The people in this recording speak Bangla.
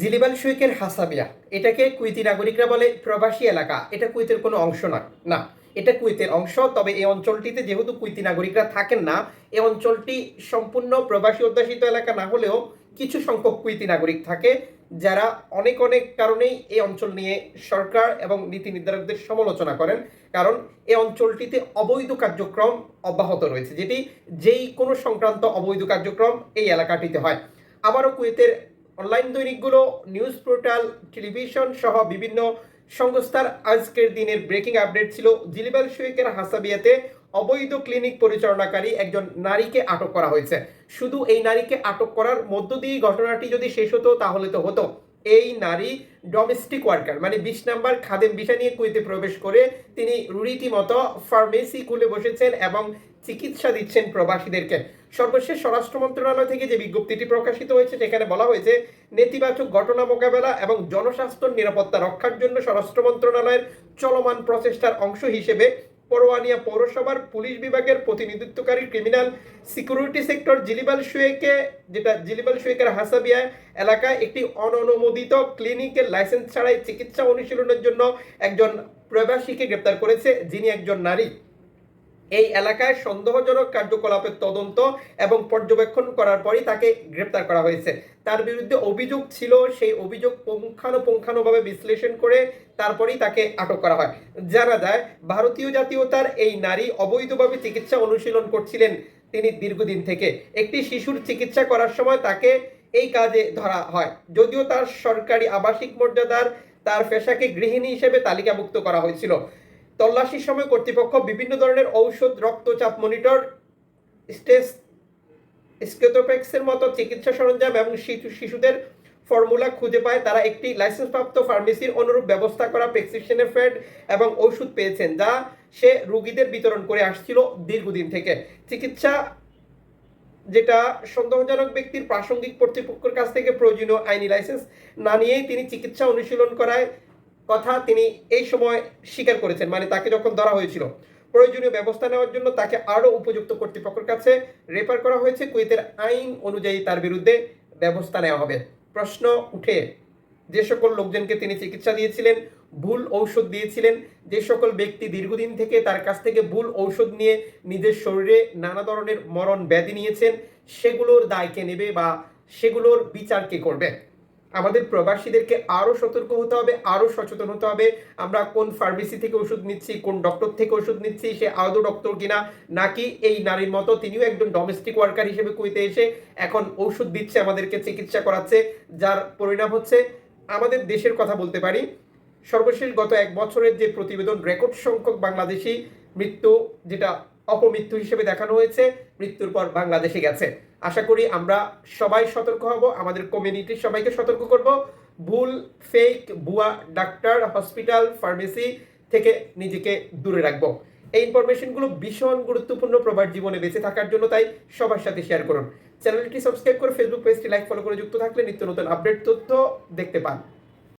জিলিবাল শুইকের হাসাবিয়া। এটাকে কুইতি নাগরিকরা বলে প্রবাসী এলাকা। এটা কুইতের কোনো অংশ না। না, এটা কুইতের অংশ, তবে এই অঞ্চলটিতে যেহেতু কুইতি নাগরিকরা থাকেন না, এই অঞ্চলটি সম্পূর্ণ প্রবাসী অধ্যাসিত এলাকা না হলেও কিছু সংখ্যক কুইতি নাগরিক থাকে, যারা অনেক অনেক কারণেই এই অঞ্চল নিয়ে সরকার এবং নীতি নির্ধারকদের সমালোচনা করেন, কারণ এই অঞ্চলটিতে অবৈধ কার্যক্রম অব্যাহত রয়েছে, যেটি যেই কোনো সংক্রান্ত অবৈধ কার্যক্রম এই এলাকাটিতে হয়। আবারও কুয়েতের অনলাইন দৈনিকগুলো, নিউজ পোর্টাল, টেলিভিশন সহ বিভিন্ন সংস্থার আজকের দিনের ব্রেকিং আপডেট ছিল। জিলিবাল শুয়েকের হাসাবিয়াতে অবৈধ ক্লিনিক পরিচালনাকারী একজন নারীকে আটক করা হয়েছে। শুধু এই নারীকে আটক করার মধ্য দিয়ে ঘটনাটি যদি শেষ হতো, তাহলে তো হতো। এই নারী ডোমেস্টিক ওয়ার্কার মানে বিশ নাম্বার খাদেম বিষা নিয়ে কুইতে প্রবেশ করে তিনি রীতিমতো ফার্মেসি খুলে বসেছেন এবং চিকিৎসা দিচ্ছেন প্রবাসীদেরকে। সর্বশেষ স্বরাষ্ট্র মন্ত্রণালয় থেকে যে বিজ্ঞপ্তিটি প্রকাশিত হয়েছে, সেখানে বলা হয়েছে, নেতিবাচক ঘটনা মোকাবেলা এবং জনস্বাস্থ্য নিরাপত্তা রক্ষার জন্য স্বরাষ্ট্র মন্ত্রণালয়ের চলমান প্রচেষ্টার অংশ হিসেবে পরোয়ানিয়া পৌরসভার পুলিশ বিভাগের প্রতিনিধিত্বকারী ক্রিমিনাল সিকিউরিটি সেক্টর জিলিবাল শুয়েকে, যেটা জিলিবাল শুয়েকের হাসাবিয়া এলাকায় একটি অননুমোদিত ক্লিনিকের লাইসেন্স ছাড়াই চিকিৎসা অনুশীলনের জন্য একজন প্রবাসীকে গ্রেপ্তার করেছে, যিনি একজন নারী। এই এলাকায় সন্দেহজনক কার্যকলাপের তদন্ত এবং পর্যবেক্ষণ করার পরই তাকে গ্রেপ্তার করা হয়েছে। তার বিরুদ্ধে অভিযোগ ছিল, সেই অভিযোগ পুঙ্খানুপুঙ্খানুভাবে বিশ্লেষণ করে তারপরেই তাকে আটক করা হয়। জানা যায়, ভারতীয় জাতীয়তার এই নারী অবৈধভাবে চিকিৎসা অনুশীলন করছিলেন তিনি দীর্ঘদিন থেকে। একটি শিশুর চিকিৎসা করার সময় তাকে এই কাজে ধরা হয়। যদিও তার সরকারি আবাসিক মর্যাদার তার পেশাকে গৃহিণী হিসেবে তালিকাভুক্ত করা হয়েছিল। তল্লাশির সময় কর্তৃপক্ষ বিভিন্ন ধরনের ঔষধ, রক্তচাপ মনিটর, স্টেস স্কেটোপেক্সের মতো চিকিৎসা সরঞ্জাম এবং শিশু শিশুদের ফর্মুলা খুঁজে পায়। তারা একটি লাইসেন্সপ্রাপ্ত ফার্মেসির অনুরূপ ব্যবস্থা করা প্রেসক্রিপশনের ফ্যাড এবং ওষুধ পেয়েছেন, যা সে রোগীদের বিতরণ করে আসছিল দীর্ঘদিন থেকে। চিকিৎসা যেটা সন্দেহজনক ব্যক্তির প্রাসঙ্গিক কর্তৃপক্ষের কাছ থেকে প্রয়োজনীয় আইনি লাইসেন্স না নিয়েই তিনি চিকিৎসা অনুশীলন করায় কথা তিনি এই সময় স্বীকার করেছেন মানে তাকে যখন ধরা হয়েছিল। প্রয়োজনীয় ব্যবস্থা নেওয়ার জন্য তাকে আরও উপযুক্ত কর্তৃপক্ষের কাছে রেফার করা হয়েছে। কুয়েতের আইন অনুযায়ী তার বিরুদ্ধে ব্যবস্থা নেওয়া হবে। প্রশ্ন উঠে, যে সকল লোকজনকে তিনি চিকিৎসা দিয়েছিলেন, ভুল ঔষধ দিয়েছিলেন, যে সকল ব্যক্তি দীর্ঘদিন থেকে তার কাছ থেকে ভুল ঔষধ নিয়ে নিজের শরীরে নানা ধরনের মরণ ব্যাধি নিয়েছেন, সেগুলোর দায় কে নেবে বা সেগুলোর বিচার কে করবে? আমাদের প্রবাসীদেরকে আরও সতর্ক হতে হবে আরও সচেতন হতে হবে। আমরা কোন ফার্মেসি থেকে ওষুধ নিচ্ছি, কোন ডক্টর থেকে ওষুধ নিচ্ছি, সে আদৌ ডক্টর কিনা? নাকি এই নারীর মতো তিনিও একজন ডোমেস্টিক ওয়ার্কার হিসেবে কুইতে এসে এখন ওষুধ দিচ্ছে, আমাদেরকে চিকিৎসা করাচ্ছে, যার পরিণাম হচ্ছে আমাদের দেশের কথা বলতে পারি, সর্বশেষ গত এক বছরের যে প্রতিবেদন রেকর্ড সংখ্যক বাংলাদেশি মৃত্যু, যেটা অপমৃত্যু হিসেবে দেখানো হয়েছে, মৃত্যুর পর বাংলাদেশে গেছে। আশা করি আমরা সবাই সতর্ক হব, আমাদের কমিউনিটির সবাইকে সতর্ক করব। ভুল ফেক বুয়া ডাক্তার হসপিটাল ফার্মেসি থেকে নিজেকে দূরে রাখব। এই ইনফরমেশনগুলো ভীষণ গুরুত্বপূর্ণ প্রবার জীবনে বেঁচে থাকার জন্য, তাই সবার সাথে শেয়ার করুন। চ্যানেলটি সাবস্ক্রাইব করে ফেসবুক পেজটি লাইক ফলো করে যুক্ত থাকলে নিত্য নতুন আপডেট তথ্য দেখতে পান।